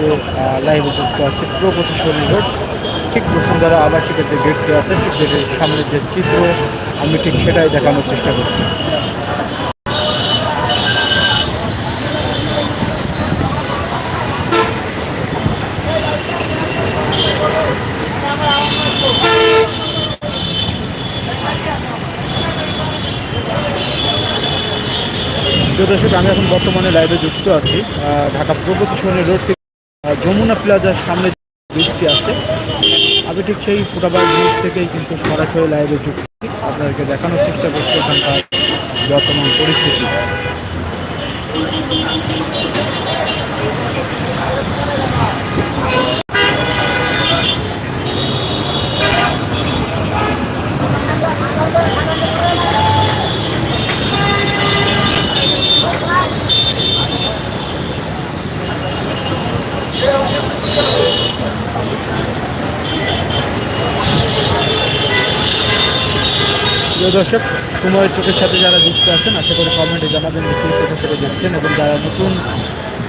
আজকে লাইভে যুক্ত আছে, প্রগতি প্রগতিশালী রোড ঠিক বসুন্ধরা আবাসিকের যে গেটটি আছে, ঠিক গেটের সামনের যে চিত্র, আমি ঠিক সেটাই দেখানোর চেষ্টা করছি। দর্শক, আমি এখন বর্তমানে লাইভে যুক্ত আছি ঢাকা প্রগতি সরণি রোড যমুনা প্লাজার সামনে ব্রিজটি আছে, আমি ঠিক সেই ফুটাবার ব্রিজ থেকেই কিন্তু সরাসরি লাইভে যুক্ত আপনাদেরকে দেখানোর চেষ্টা করছি এখানকার বর্তমান পরিস্থিতি। প্রিয় দর্শক, সময় চোখের সাথে যারা যুক্ত আছেন, আশা করি কমেন্টে জানাবেন কোথা থেকে দেখছেন এবং যারা নতুন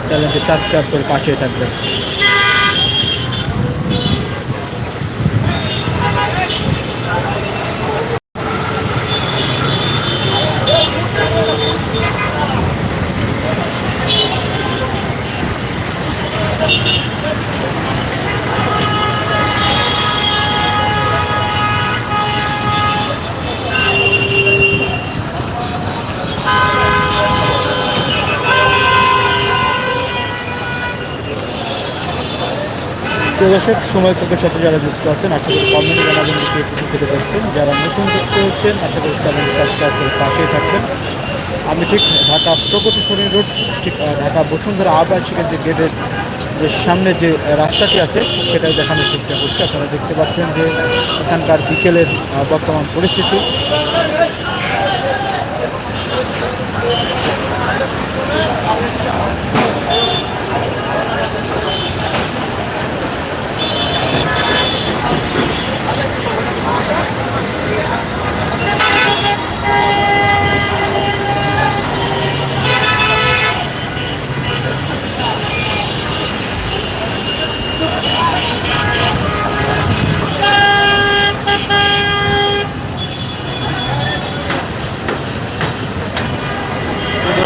চ্যানেলটি সাবস্ক্রাইব করে পাশে থাকবেন। প্রিয় দর্শক সময় চোখের সাথে যারা যুক্ত আছেন, আশা করি কমেন্টে জানাবেন যে কে কোথা থেকে যারা নতুন যুক্ত হচ্ছেন, আশা করি চ্যানেলটি সাবস্ক্রাইব করে পাশেই থাকবেন। আমি ঠিক ঢাকা প্রগতি সরণি রোড, ঠিক ঢাকা বসুন্ধরা আবাসিকের যে গেটের যে সামনে যে রাস্তাটি আছে সেটাই দেখানোর চেষ্টা করছি। আপনারা দেখতে পাচ্ছেন যে এখানকার বিকেলের বর্তমান পরিস্থিতি।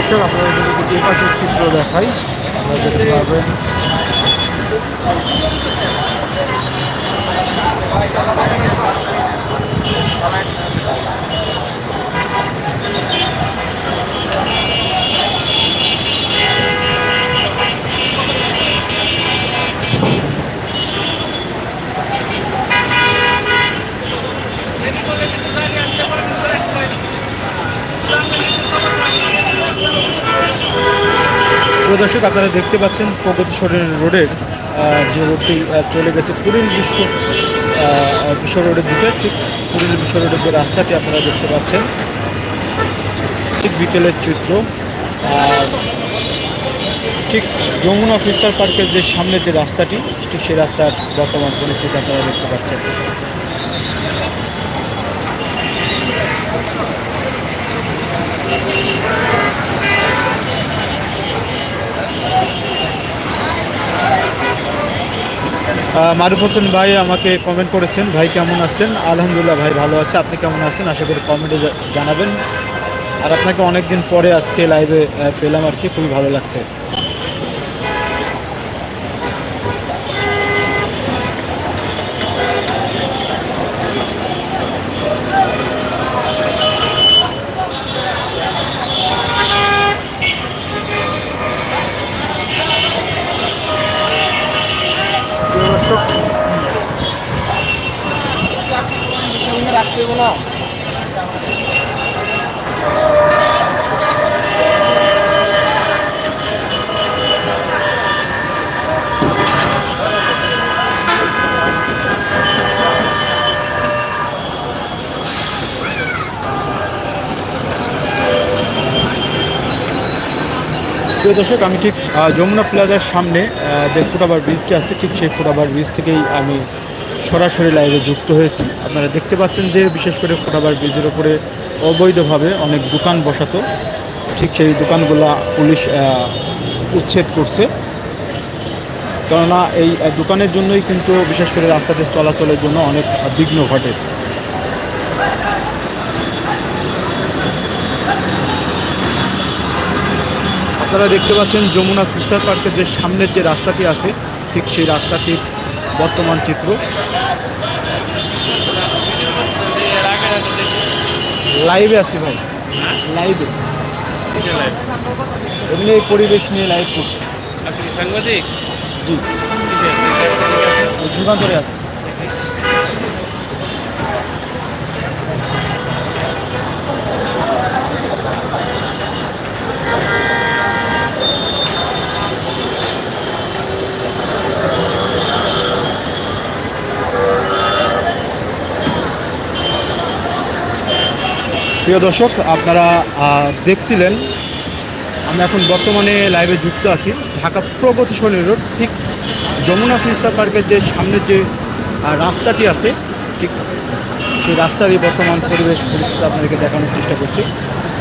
দর্শক আপনারা যদি যে পাশের চিত্র দেখাই আপনারা দেখতে Thank প্রিয় দর্শক, আপনারা দেখতে পাচ্ছেন প্রগতি সরণি রোডের যে রোডটি চলে গেছে কুড়িল বিশ্ব বিশ্ব রোডের দিকে। ঠিক কুড়িল বিশ্ব রোডের যে রাস্তাটি আপনারা দেখতে পাচ্ছেন, ঠিক বিকেলের চিত্র। আর ঠিক যমুনা ফিস্টার পার্কের যে সামনের যে রাস্তাটি, ঠিক সেই রাস্তার বর্তমান পরিস্থিতি আপনারা দেখতে পাচ্ছেন। মারুফ হোসেন ভাই আমাকে কমেন্ট করেছেন, ভাই কেমন আছেন? আলহামদুলিল্লাহ ভাই ভালো আছে। আপনি কেমন আছেন? আশা করি কমেন্টে জানাবেন। আর আপনাকে অনেকদিন পরে আজকে লাইভে পেলাম আর কি। খুবই ভালো লাগছে। প্রিয় দর্শক, আমি ঠিক যমুনা প্লাজার সামনে যে ফুটাবার ব্রিজটি আছে, ঠিক সেই ফুটাবার ব্রিজ থেকেই আমি সরাসরি লাইভে যুক্ত হয়েছি। আপনারা দেখতে পাচ্ছেন যে, বিশেষ করে ফুটাবার ব্রিজের ওপরে অবৈধভাবে অনেক দোকান বসাতো। ঠিক সেই দোকানগুলা পুলিশ উচ্ছেদ করছে। কেননা এই দোকানের জন্যই কিন্তু, বিশেষ করে রাস্তাতে চলাচলের জন্য অনেক বিঘ্ন ঘটে। আপনারা দেখতে পাচ্ছেন যমুনা ফিশার পার্কের যে সামনের যে রাস্তাটি আছে ঠিক সেই রাস্তাটির বর্তমান চিত্র। লাইভে আছি ভাই। লাইভে এমনি এই পরিবেশ নিয়ে লাইভ করছি। সাংবাদিক? জি। যুগান্তরে আছে। প্রিয় দর্শক, আপনারা দেখছিলেন, আমি এখন বর্তমানে লাইভে যুক্ত আছি, ঢাকা প্রগতিশালী রোড ঠিক যমুনা ফিউচার পার্কের যে সামনের যে রাস্তাটি আছে, ঠিক সেই রাস্তারই বর্তমান পরিবেশ পরিস্থিতি আপনাদেরকে দেখানোর চেষ্টা করছি।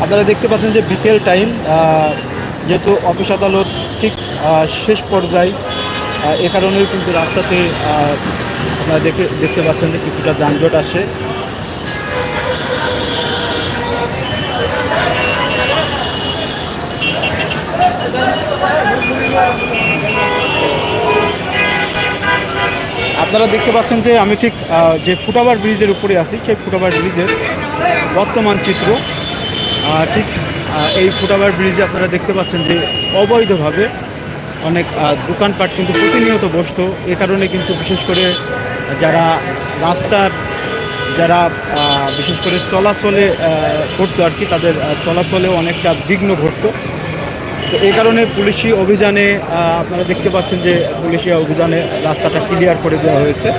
আপনারা দেখতে পাচ্ছেন যে বিকেল টাইম যেহেতু অফিস আদালত ঠিক শেষ পর্যায়ে এ কারণেই কিন্তু রাস্তাতে আপনারা দেখে, দেখতে পাচ্ছেন যে কিছুটা যানজট আসে আপনারা দেখতে পাচ্ছেন যে আমি ঠিক যে ফুটাবার ব্রিজের উপরে আছি সেই ফুটাবার ব্রিজের বর্তমান চিত্র। ঠিক এই ফুটাবার ব্রিজে আপনারা দেখতে পাচ্ছেন যে অবৈধভাবে অনেক দোকানপাট কিন্তু প্রতিনিয়ত বসত। এ কারণে কিন্তু বিশেষ করে যারা রাস্তার যারা বিশেষ করে চলাচলে করতো আর কি তাদের আহ, চলাচলেও অনেকটা বিঘ্ন ঘটতো। তো এই কারণে পুলিশি অভিযানে আপনারা দেখতে পাচ্ছেন যে পুলিশি অভিযানে রাস্তাটা ক্লিয়ার করে দেওয়া হয়েছে।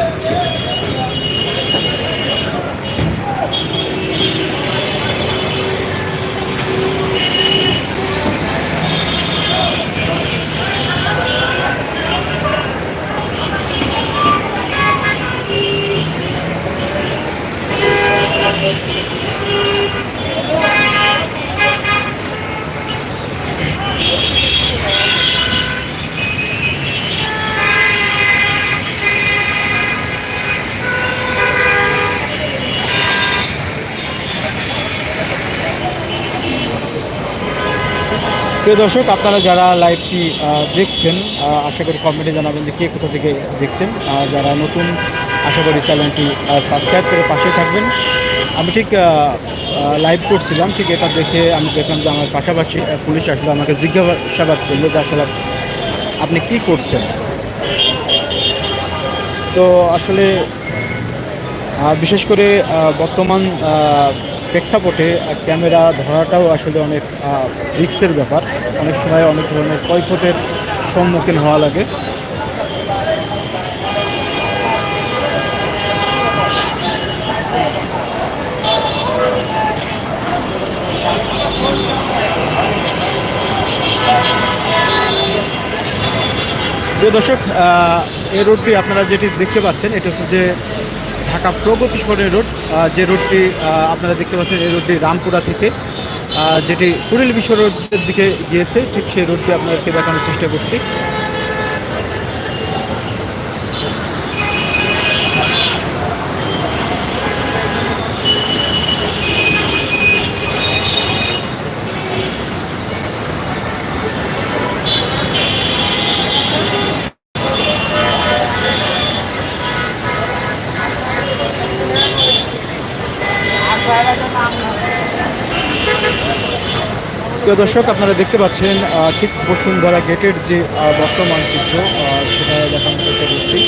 প্রিয় দর্শক, আপনারা যারা লাইভটি দেখছেন আশা করি কমেন্টে জানাবেন যে কে কোথা থেকে দেখছেন। যারা নতুন, আশা করি চ্যানেলটি সাবস্ক্রাইব করে পাশে থাকবেন। আমি ঠিক লাইভ করছিলাম, ঠিক এটা দেখে আমি দেখলাম যে আমার পাশাপাশি পুলিশ আসলে, আমাকে জিজ্ঞাসাবাদ করল যে আসলে আপনি কি করছেন? তো আসলে বিশেষ করে বর্তমান প্রেক্ষাপটে ক্যামেরা ধরাটাও আসলে অনেক রিক্সের ব্যাপার। অনেক সময় অনেক ধরনের ক্ষয়ক্ষতের সম্মুখীন হওয়া লাগে। দর্শক এই রোডটি আপনারা যেটি দেখতে পাচ্ছেন, এটা হচ্ছে যে ঢাকা প্রগতি সরণি রোড যে রোডটি আপনারা দেখতে পাচ্ছেন এই রোডটি রামপুরা থেকে যেটি কুড়িল বিশ্ব রোডের দিকে গিয়েছে, ঠিক সেই রোডটি আপনাদেরকে দেখানোর চেষ্টা করছি। প্রিয় দর্শক, আপনারা দেখতে পাচ্ছেন ঠিক বসুন্ধরা গেটের যে বর্তমান চিত্র সেটা দেখানোর চেষ্টা করছি।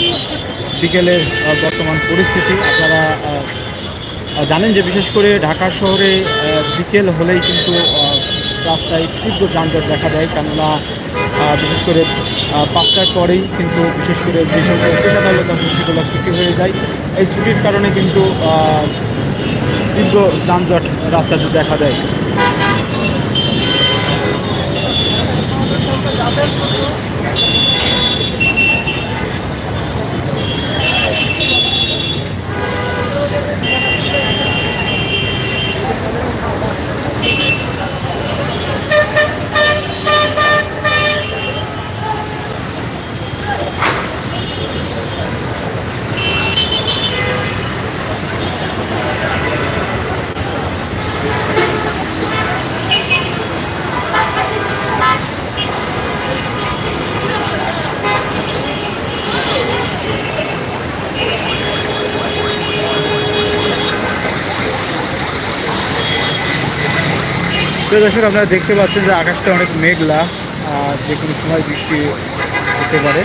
বিকেলের বর্তমান পরিস্থিতি, আপনারা জানেন যে বিশেষ করে ঢাকা শহরে বিকেল হলেই কিন্তু রাস্তায় তীব্র যানজট দেখা দেয়। কেননা বিশেষ করে পাঁচটার পরেই কিন্তু বিশেষ করে যে সকল আদালত আছে সেগুলো ছুটি হয়ে যায়, এই ছুটির কারণে কিন্তু তীব্র যানজট রাস্তাতে দেখা দেয়। Thank you. তো দর্শক, আপনারা দেখতে পাচ্ছেন যে আকাশটা অনেক মেঘলা, আর যে কোনো সময় বৃষ্টি হতে পারে।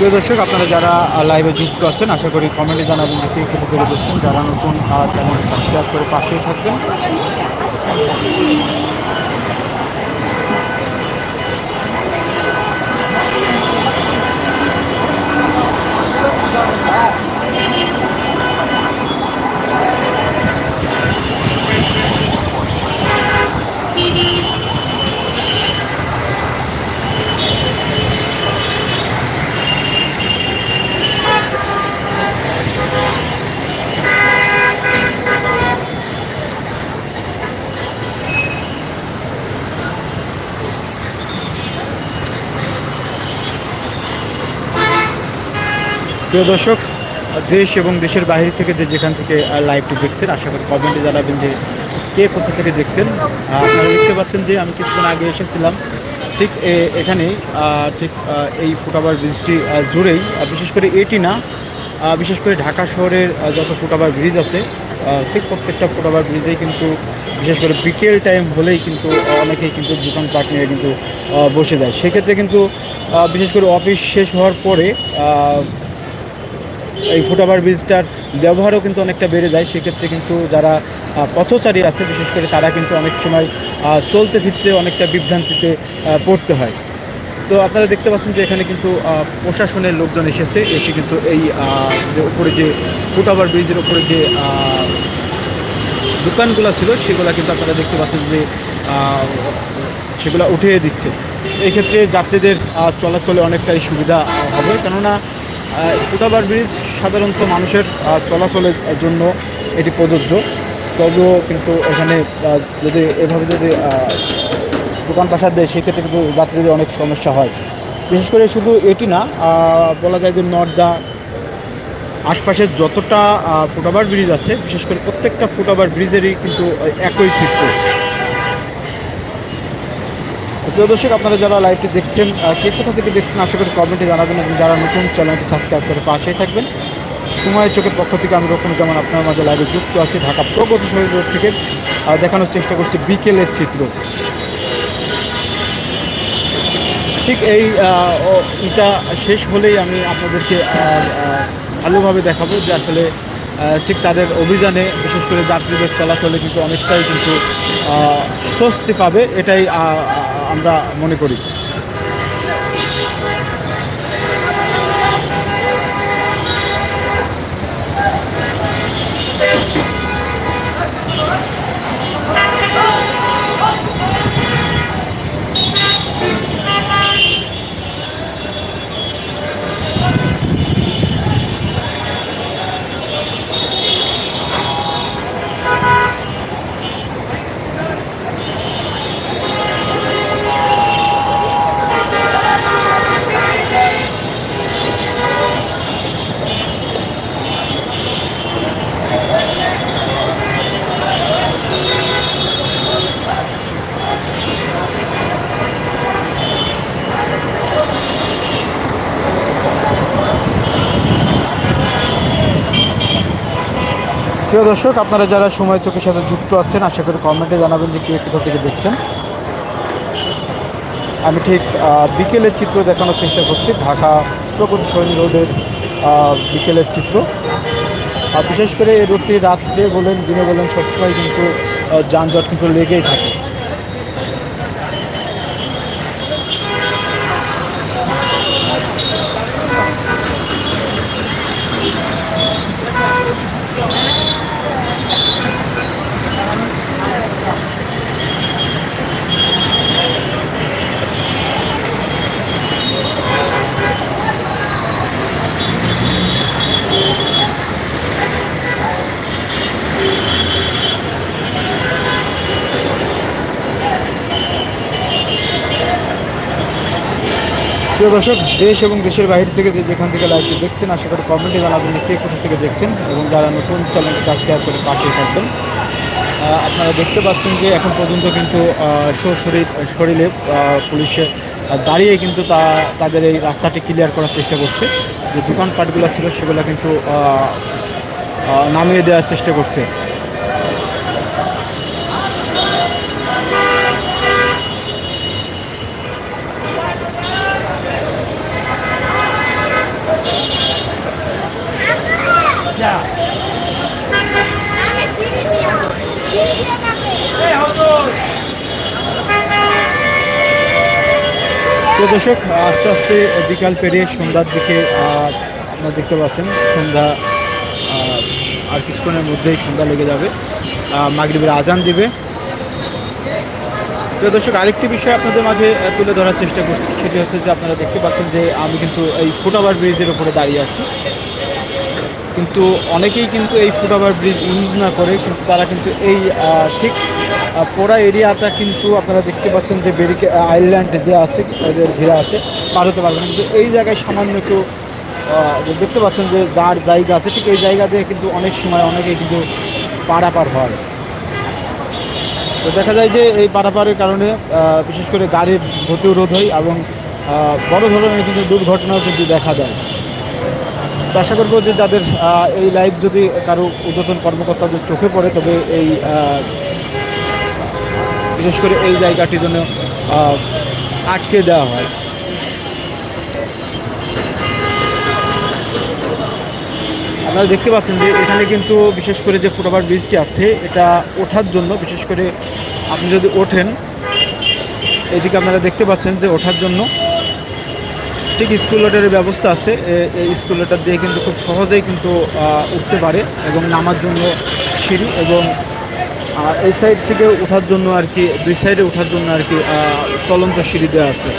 প্রিয় দর্শক, আপনারা যারা লাইভে যুক্ত আছেন, আশা করি কমেন্টে জানাবেন যে কেউ করে যারা নতুন চ্যানেল সাবস্ক্রাইব করে পাশেই থাকবেন। প্রিয় দর্শক, দেশ এবং দেশের বাইরে থেকে যে যেখান থেকে লাইভটি দেখছেন, আশা করি কমেন্টে জানাবেন যে কে কোথা থেকে দেখছেন। আপনারা দেখতে পাচ্ছেন যে আমি কিছুক্ষণ আগে এসেছিলাম, ঠিক এ- এখানেই ঠিক এই ফুটাবার ব্রিজটি জুড়েই বিশেষ করে এটি না বিশেষ করে ঢাকা শহরের যত ফুটাবার ব্রিজ আছে ঠিক প্রত্যেকটা ফুটাবার ব্রিজেই কিন্তু, বিশেষ করে বিকেল টাইম হলেই কিন্তু অনেকেই কিন্তু দোকানপাট নিয়ে কিন্তু বসে যায়। সেক্ষেত্রে কিন্তু বিশেষ করে অফিস শেষ হওয়ার পরে এই ফুটওভার ব্রিজটার ব্যবহারও কিন্তু অনেকটা বেড়ে যায়। সেক্ষেত্রে কিন্তু যারা পথচারী আছে, বিশেষ করে তারা কিন্তু অনেক সময় চলতে ফিরতে অনেকটা বিভ্রান্তিতে পড়তে হয়। তো আপনারা দেখতে পাচ্ছেন যে এখানে কিন্তু প্রশাসনের লোকজন এসেছে। এসে কিন্তু এই যে উপরে যে ফুটওভার ব্রিজের উপরে যে দোকানগুলো ছিল, সেগুলো কিন্তু আপনারা দেখতে পাচ্ছেন যে সেগুলো উঠিয়ে দিচ্ছে। এক্ষেত্রে যাত্রীদের চলাচলে অনেকটাই সুবিধা হবে। কেননা ফুটাবার ব্রিজ সাধারণত মানুষের চলাচলের জন্য এটি প্রযোজ্য। তবুও কিন্তু এখানে যদি এভাবে যদি দোকান পাশার দেয় সেক্ষেত্রে কিন্তু যাত্রীদের অনেক সমস্যা হয়। বিশেষ করে শুধু এটি না বলা যায় যে নর্দা আশপাশের যতটা ফুটওভার ব্রিজ আছে, বিশেষ করে প্রত্যেকটা ফুটওভার ব্রিজেরই কিন্তু একই চিত্র। প্রিয় দর্শক, আপনারা যারা লাইভটি দেখছেন কে কোথা থেকে দেখছেন, আশা করি কমেন্টে জানাবেন এবং যারা নতুন চ্যানেলটি সাবস্ক্রাইব করে পাশেই থাকবেন। সময় চোখের পক্ষ থেকে আমি রকম যেমন আপনার মাঝে লাইভে যুক্ত আছি, ঢাকা প্রগতিশালী রোড থেকে দেখানোর চেষ্টা করছি বিকেলের চিত্র। ঠিক এই এটা শেষ হলেই আমি আপনাদেরকে ভালোভাবে দেখাবো যে আসলে ঠিক তাদের অভিযানে, বিশেষ করে যাত্রীদের চলাচলে কিন্তু অনেকটাই কিন্তু স্বস্তি পাবে। এটাই আমরা মনে করি। দর্শক, আপনারা যারা সময় চোখের সাথে যুক্ত আছেন, আশা করি কমেন্টে জানাবেন যে কে কোথা থেকে দেখছেন। আমি ঠিক বিকেলের চিত্র দেখানোর চেষ্টা করছি, ঢাকা প্রকৃতি সৈনী রোডের বিকেলের চিত্র। আর বিশেষ করে এই রোডটি রাত্রে বলেন, দিনে বলেন, সবসময় কিন্তু যানজট কিন্তু লেগেই থাকে। প্রিয় দর্শক, দেশ এবং দেশের বাইরে থেকে যে যেখান থেকে লাইভটি দেখছেন, আশা করি কমেন্টে জানাবেন কে কোথা থেকে দেখছেন এবং যারা নতুন চ্যানেলটি সাবস্ক্রাইব করে পাশে থাকবেন। আপনারা দেখতে পাচ্ছেন যে এখন পর্যন্ত কিন্তু শরীর শরীরে পুলিশে দাঁড়িয়ে কিন্তু তা, তাদের এই রাস্তাটি ক্লিয়ার করার চেষ্টা করছে। যে দোকানপাটগুলো ছিল সেগুলো কিন্তু নামিয়ে দেওয়ার চেষ্টা করছে। তো দর্শক, আস্তে আস্তে বিকাল পেরিয়ে সন্ধ্যার দিকে আপনারা দেখতে পাচ্ছেন, সন্ধ্যা আর কিছুক্ষণের মধ্যেই সন্ধ্যা লেগে যাবে। মাগরিবের আজান দিবে। প্রিয় দর্শক, আরেকটি বিষয় আপনাদের মাঝে তুলে ধরার চেষ্টা করছি, সেটি হচ্ছে যে আপনারা দেখতে পাচ্ছেন যে আমি কিন্তু এই ফুটওভার ব্রিজের উপরে দাঁড়িয়ে আছি। কিন্তু অনেকেই কিন্তু এই ফুটওভার ব্রিজ ইউজ না করে, কিন্তু তারা কিন্তু এই ঠিক পোড়া এরিয়াটা কিন্তু আপনারা দেখতে পাচ্ছেন যে বেরিকে আইল্যান্ড দেওয়া আছে ঘেরা আছে, পার হতে পারবেন কিন্তু এই জায়গায় সামান্য একটু দেখতে পাচ্ছেন যে যার জায়গা আছে, ঠিক এই জায়গা দিয়ে কিন্তু অনেক সময় অনেকে কিন্তু পারাপার হয়। তো দেখা যায় যে এই পারাপারের কারণে বিশেষ করে গাড়ির গতিরোধ হয় এবং বড় ধরনের কিন্তু দুর্ঘটনাও কিন্তু দেখা যায়। তো আশা করব যে যাদের এই লাইভ যদি কারও ঊর্ধ্বতন কর্মকর্তাদের চোখে পড়ে, তবে এই বিশেষ করে এই জায়গাটির জন্য আটকে দেওয়া হয়। আপনারা দেখতে পাচ্ছেন যে এখানে কিন্তু বিশেষ করে যে ফুটওভার ব্রিজটি আছে, এটা ওঠার জন্য বিশেষ করে আপনি যদি ওঠেন, এদিকে আপনারা দেখতে পাচ্ছেন যে ওঠার জন্য ঠিক স্কুল লোডের ব্যবস্থা আছে। এই স্কুল লোডার দিয়ে কিন্তু খুব সহজেই কিন্তু উঠতে পারে এবং নামার জন্য সিঁড়ি এবং এই সাইড থেকে ওঠার জন্য আর কি, দুই সাইডে ওঠার জন্য আর কি চলন্ত সিঁড়ি দেওয়া আছে।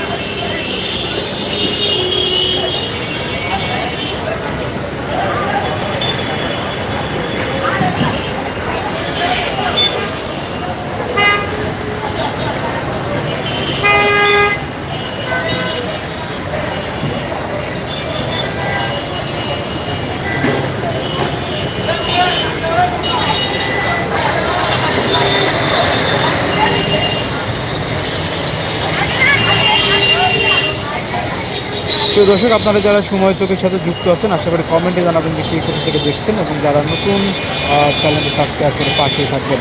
তো দর্শক, আপনারা যারা সময় চোখের সাথে যুক্ত আছেন, আশা করি কমেন্টে জানাবেন যে কে কোথা থেকে দেখছেন এবং যারা নতুন চ্যানেলটি সাবস্ক্রাইব করে পাশেই থাকবেন।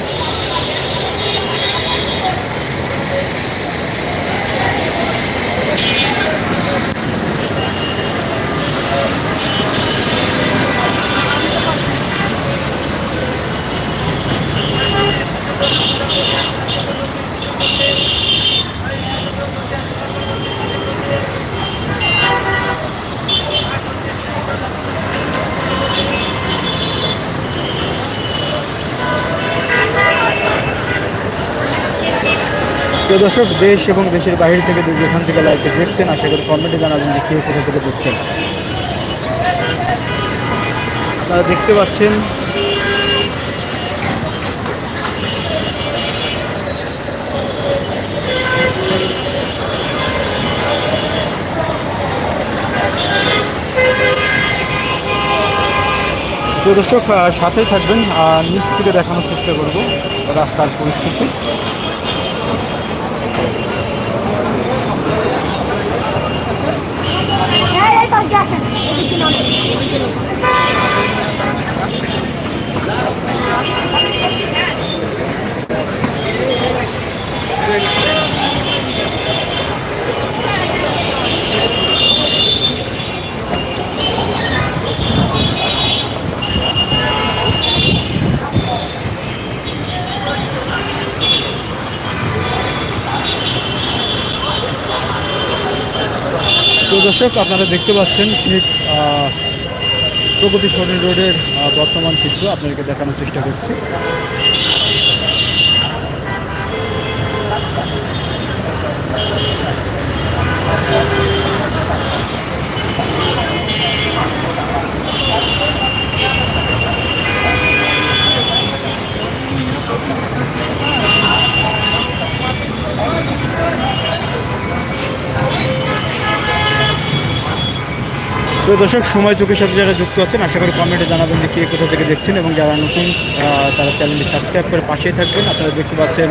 তো দর্শক, দেশ এবং দেশের বাইরে থেকে যেখান থেকে লাইভটি দেখছেন, আশা করি কমেন্টে জানাবেন যে কে কোথা থেকে দেখছেন। আপনারা দেখতে পাচ্ছেন দর্শক সাথেই থাকবেন নিচ থেকে দেখানোর চেষ্টা করব রাস্তার পরিস্থিতি। তো দর্শক আপনারা দেখতে পাচ্ছেন ঠিক প্রগতি সরণি রোডের বর্তমান চিত্র। আপনাদেরকে দেখানোর চেষ্টা করছি। তো দর্শক, সময় চোখের সাথে যারা যুক্ত আছেন, আশা করি কমেন্টে জানাবেন যে কে কোথা থেকে দেখছেন এবং যারা নতুন তারা চ্যানেলটি সাবস্ক্রাইব করে পাশেই থাকবেন। আপনারা দেখতে পাচ্ছেন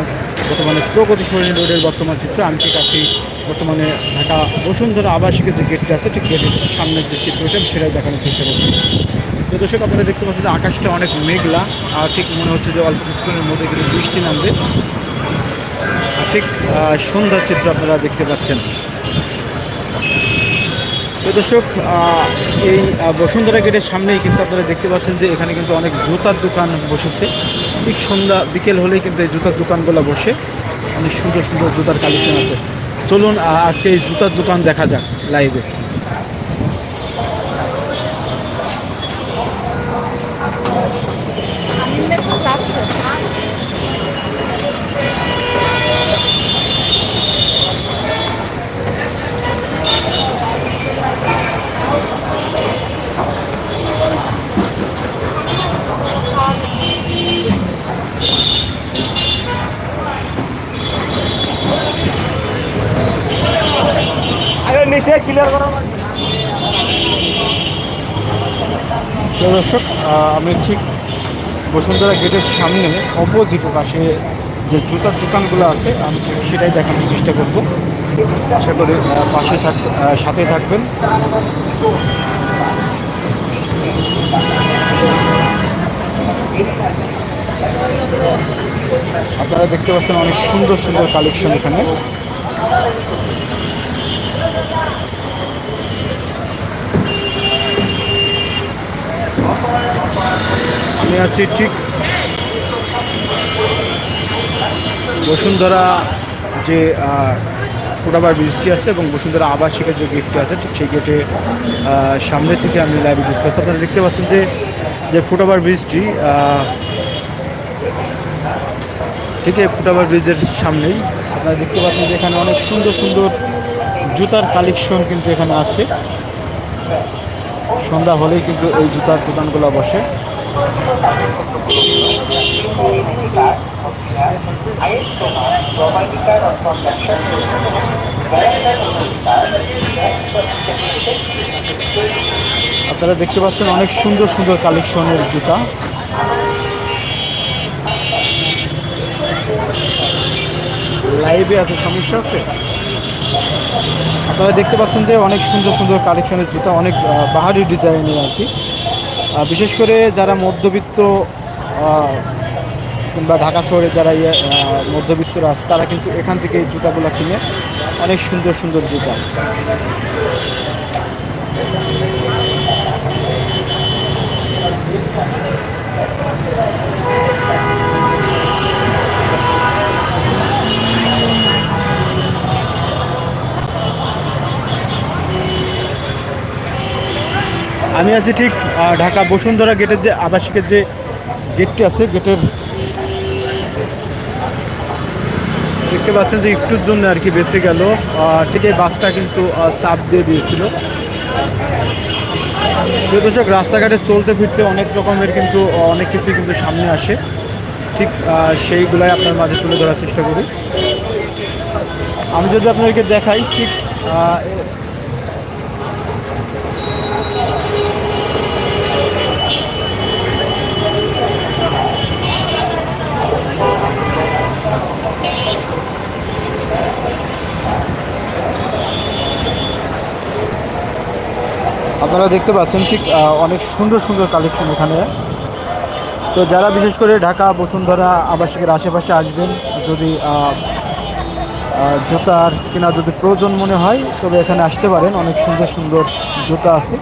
বর্তমানে প্রগতি সরণী রোডের বর্তমান চিত্র। আমি ঠিক আছি বর্তমানে ঢাকা বসুন্ধরা আবাসিকের যে গেটটা আছে, ঠিক গেটের সামনের যে চিত্রটা সেটাই দেখানোর চেষ্টা করছি। তো দর্শক, আপনারা দেখতে পাচ্ছেন যে আকাশটা অনেক মেঘলা, আর ঠিক মনে হচ্ছে যে অল্প কিছুক্ষণের মধ্যে কিন্তু বৃষ্টি নামবে। ঠিক সন্ধ্যার চিত্র আপনারা দেখতে পাচ্ছেন। দর্শক এই বসুন্ধরা গেটের সামনেই কিন্তু আপনারা দেখতে পাচ্ছেন যে এখানে কিন্তু অনেক জুতার দোকান বসেছে। ঠিক সন্ধ্যা, বিকেল হলেই কিন্তু এই জুতার দোকানগুলো বসে। অনেক সুন্দর সুন্দর জুতার কালেকশন আছে। চলুন আজকে এই জুতার দোকান দেখা যাক লাইভে বসুন্ধরা গেটের সামনে অপোজিট পাশে যে জুতার দোকানগুলো আছে, আমি সেটাই দেখানোর চেষ্টা করব। আশা করি পাশে থাক সাথে থাকবেন। আপনারা দেখতে পাচ্ছেন অনেক সুন্দর সুন্দর কালেকশন এখানে। আমি আছি ঠিক বসুন্ধরা যে আহ, ফুটাবার ব্রিজটি আছে এবং বসুন্ধরা আবাসিকের যে গেটটি আছে ঠিক সেই গেটে সামনে থেকে আমি লাইভে যুক্ত আছি। আপনারা দেখতে পাচ্ছেন যে যে ফুটাবার ব্রিজটি ঠিক এই ফুটাবার ব্রিজের সামনেই। আপনারা দেখতে পাচ্ছেন যে এখানে অনেক সুন্দর সুন্দর জুতার কালেকশন কিন্তু এখানে আছে। সন্ধ্যা হলেই কিন্তু এই জুতার দোকানগুলো বসে। আপনারা দেখতে পাচ্ছেন অনেক সুন্দর সুন্দর কালেকশনের জুতা। লাইভে আছে, সমস্যা আছে? আপনারা দেখতে পাচ্ছেন যে অনেক সুন্দর সুন্দর কালেকশনের জুতা, অনেক বাহারি ডিজাইনের আর কি। বিশেষ করে যারা মধ্যবিত্ত কিংবা ঢাকা শহরে যারা ইয়ে মধ্যবিত্তরা আছে, তারা কিন্তু এখান থেকে এই জুতাগুলো কিনে অনেক সুন্দর সুন্দর জুতা। আমি আছি ঠিক ঢাকা বসুন্ধরা গেটের যে আবাসিকের যে গেটটি আছে, গেটের দেখতে পাচ্ছেন যে একটুর জন্য আর কি বেঁচে গেল। ঠিক এই বাসটা কিন্তু চাপ দিয়ে দিয়েছিল। দর্শক, রাস্তাঘাটে চলতে ফিরতে অনেক রকমের কিন্তু অনেক কিছু কিন্তু সামনে আসে। ঠিক সেইগুলাই আপনার মাঝে তুলে ধরার চেষ্টা করি। আমি যদি আপনাদেরকে দেখাই, ঠিক আপনারা দেখতে পাচ্ছেন ঠিক অনেক সুন্দর সুন্দর কালেকশন এখানে। তো যারা বিশেষ করে ঢাকা, বসুন্ধরা আবাসিকের আশেপাশে আসবেন, যদি জুতার কেনা যদি প্রয়োজন মনে হয়, তবে এখানে আসতে পারেন। অনেক সুন্দর সুন্দর জুতা আছে।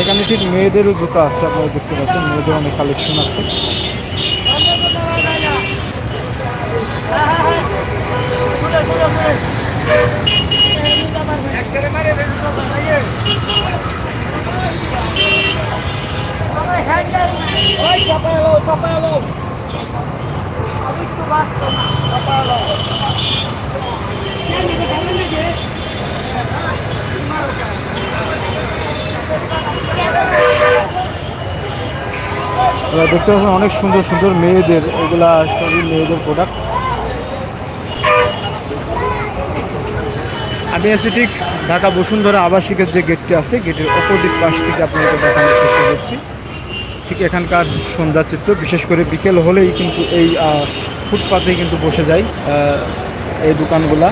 এখানে ঠিক মেয়েদেরও জুতো আছে আপনারা দেখতে পাচ্ছেন মেয়েদের অনেক কালেকশন আছে Thank you. দেখতে পাচ্ছেন অনেক সুন্দর সুন্দর মেয়েদের, এগুলা সবই মেয়েদের প্রোডাক্ট আমি আছি ঠিক ঢাকা বসুন্ধরা আবাসিকের যে গেটটি আছে গেটের অপোজিট পাশ থেকে আপনাদের দেখানোর চেষ্টা করছি। ঠিক এখানকার সন্ধ্যা চিত্র বিশেষ করে বিকেল হলেই কিন্তু এই ফুটপাতে কিন্তু বসে যায় এই দোকানগুলা।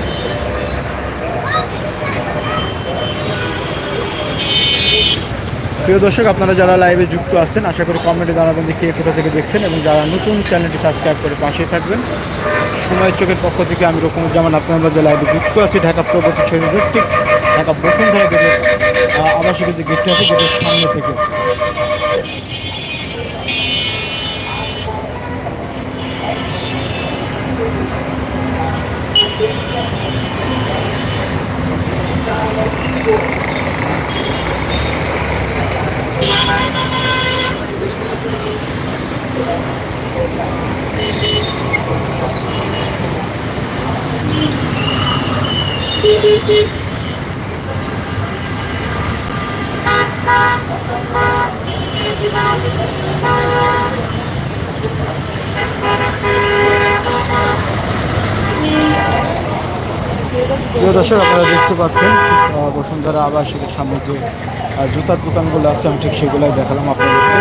প্রিয় দর্শক আপনারা যারা লাইভে যুক্ত আছেন আশা করি কমেন্টে জানাবেন যে কে কোথা থেকে দেখছেন এবং যারা নতুন চ্যানেলটি সাবস্ক্রাইব করে পাশে থাকবেন। সময় চোখের পক্ষ থেকে আমি রকমুজ্জামান আপনার মধ্যে লাইভে যুক্ত আছি ঢাকা প্রগতি ছবি ঠিক ঢাকা বসুন্ধরা আহ, আবাসিকের যে গেটটি আছে গেটের সামনে থেকে। দর্শক আপনারা দেখতে পাচ্ছেন বসুন্ধরা আবাসিকের সামনে যে জুতার দোকানগুলো আছে আমি ঠিক সেগুলাই দেখালাম আপনাদেরকে।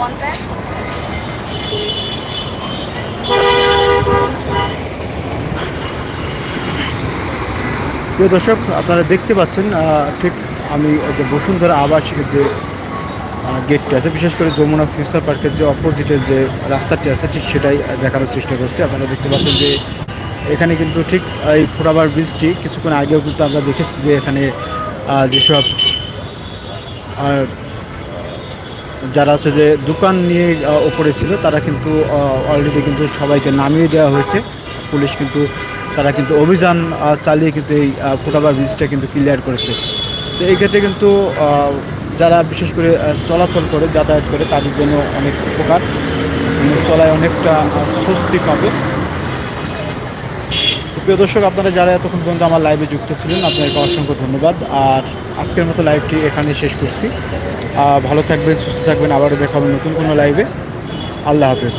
পঞ্চাশ প্রিয় দর্শক, আপনারা দেখতে পাচ্ছেন ঠিক আমি যে বসুন্ধরা আবাসিকের যে গেটটি আছে বিশেষ করে যমুনা ফিউচার পার্কের যে অপোজিটের যে রাস্তাটি আছে, ঠিক সেটাই দেখানোর চেষ্টা করছি। আপনারা দেখতে পাচ্ছেন যে, এখানে কিন্তু ঠিক এই ফোরাবার ব্রিজটি কিছুক্ষণ আগেও কিন্তু আমরা দেখেছি যে এখানে যেসব যারা হচ্ছে যে দোকান নিয়ে ওপরে ছিল, তারা কিন্তু অলরেডি কিন্তু সবাইকে নামিয়ে দেওয়া হয়েছে। পুলিশ কিন্তু, তারা কিন্তু অভিযান চালিয়ে কিন্তু এই ফুটাবা ব্রিজটা কিন্তু ক্লিয়ার করেছে। তো এই ক্ষেত্রে কিন্তু যারা বিশেষ করে চলাচল করে, যাতায়াত করে, তাদের জন্য অনেক উপকার। চলায় অনেকটা স্বস্তি পাবে। প্রিয় দর্শক, আপনারা যারা এতক্ষণ পর্যন্ত আমার লাইভে যুক্ত ছিলেন, আপনাদেরকে অসংখ্য ধন্যবাদ। আর আজকের মতো লাইভটি এখানে শেষ করছি। ভালো থাকবেন, সুস্থ থাকবেন, আবারও দেখাবেন নতুন কোনো লাইভে আল্লাহ হাফেজ।